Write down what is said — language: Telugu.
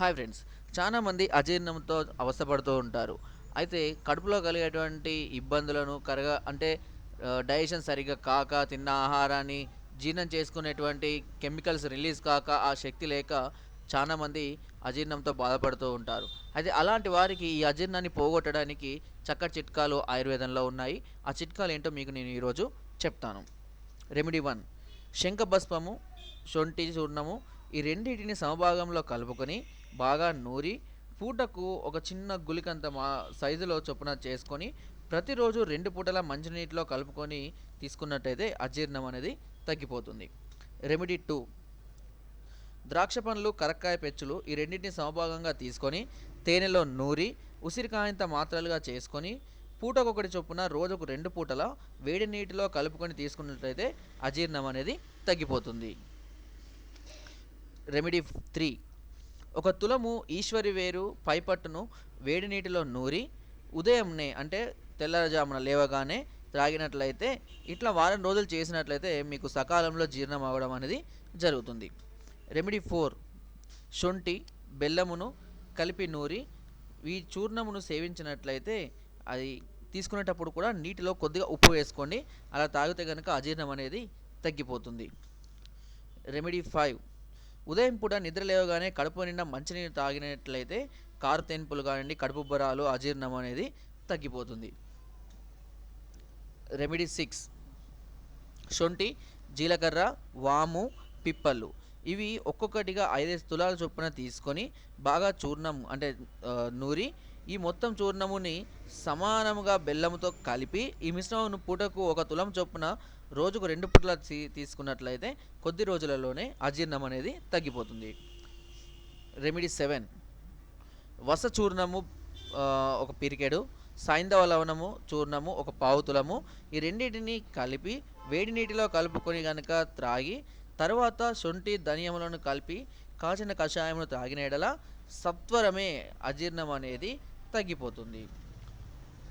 హాయ్ ఫ్రెండ్స్ చాలామంది అజీర్ణంతో అవస్థపడుతూ ఉంటారు. అయితే కడుపులో కలిగేటువంటి ఇబ్బందులను కరగ అంటే డైజెషన్ సరిగ్గా కాక తిన్న ఆహారాన్ని జీర్ణం చేసుకునేటువంటి కెమికల్స్ రిలీజ్ కాక ఆ శక్తి లేక చాలామంది అజీర్ణంతో బాధపడుతూ ఉంటారు. అయితే అలాంటి వారికి ఈ అజీర్ణాన్ని పోగొట్టడానికి చక్కటి చిట్కాలు ఆయుర్వేదంలో ఉన్నాయి. ఆ చిట్కాలు ఏంటో మీకు నేను ఈరోజు చెప్తాను. రెమెడీ వన్ శంఖభస్మము శొంఠి చూర్ణము ఈ రెండింటిని సమభాగంలో కలుపుకొని బాగా నూరి పూటకు ఒక చిన్న గులికంత మా సైజులో చొప్పున చేసుకొని ప్రతిరోజు రెండు పూటల మంచినీటిలో కలుపుకొని తీసుకున్నట్టయితే అజీర్ణం అనేది తగ్గిపోతుంది. Remedy two. ద్రాక్ష పండ్లు కరక్కాయ పెచ్చులు ఈ రెండింటిని సమభాగంగా తీసుకొని తేనెలో నూరి ఉసిరికాయంత మాత్రలుగా చేసుకొని పూటకొకటి చొప్పున రోజుకు రెండు పూటల వేడి నీటిలో కలుపుకొని తీసుకున్నట్లయితే అజీర్ణం అనేది తగ్గిపోతుంది. Remedy three. ఒక తులము ఈశ్వరి వేరు పైపట్టును వేడి నీటిలో నూరి ఉదయంనే అంటే తెల్లవారుజామున లేవగానే త్రాగినట్లయితే ఇట్లా వారం రోజులు చేసినట్లయితే మీకు సకాలంలో జీర్ణం అవ్వడం అనేది జరుగుతుంది. రెమెడీ ఫోర్ శొంఠి బెల్లమును కలిపి నూరి ఈ చూర్ణమును సేవించినట్లయితే అది తీసుకునేటప్పుడు కూడా నీటిలో కొద్దిగా ఉప్పు వేసుకోండి అలా తాగితే కనుక అజీర్ణం అనేది తగ్గిపోతుంది. రెమెడీ ఫైవ్ ఉదయం పూట నిద్ర లేవగానే కడుపు నిండా మంచినీరు తాగినట్లయితే కారు తెంపులు కానివ్వండి కడుపు బరాలు అజీర్ణం అనేది తగ్గిపోతుంది. Remedy six. శొంఠి జీలకర్ర వాము పిప్పళ్ళు ఇవి ఒక్కొక్కటిగా ఐదైదు తులాల చొప్పున తీసుకొని బాగా చూర్ణం అంటే నూరి ఈ మొత్తం చూర్ణముని సమానముగా బెల్లముతో కలిపి ఈ మిశ్రమం పూటకు ఒక తులం చొప్పున రోజుకు రెండు పుట్ల తీ- తీసుకున్నట్లయితే కొద్ది రోజులలోనే అజీర్ణం అనేది తగ్గిపోతుంది. Remedy seven. వస చూర్ణము ఒక పిరికెడు సైంధవ లవణము చూర్ణము ఒక పావుతులము ఈ రెండింటిని కలిపి వేడి నీటిలో కలుపుకొని కనుక త్రాగి తర్వాత శొంఠి ధనియములను కలిపి కాచిన కషాయమును త్రాగిన ఎడల సత్వరమే అజీర్ణం అనేది తగ్గిపోతుంది.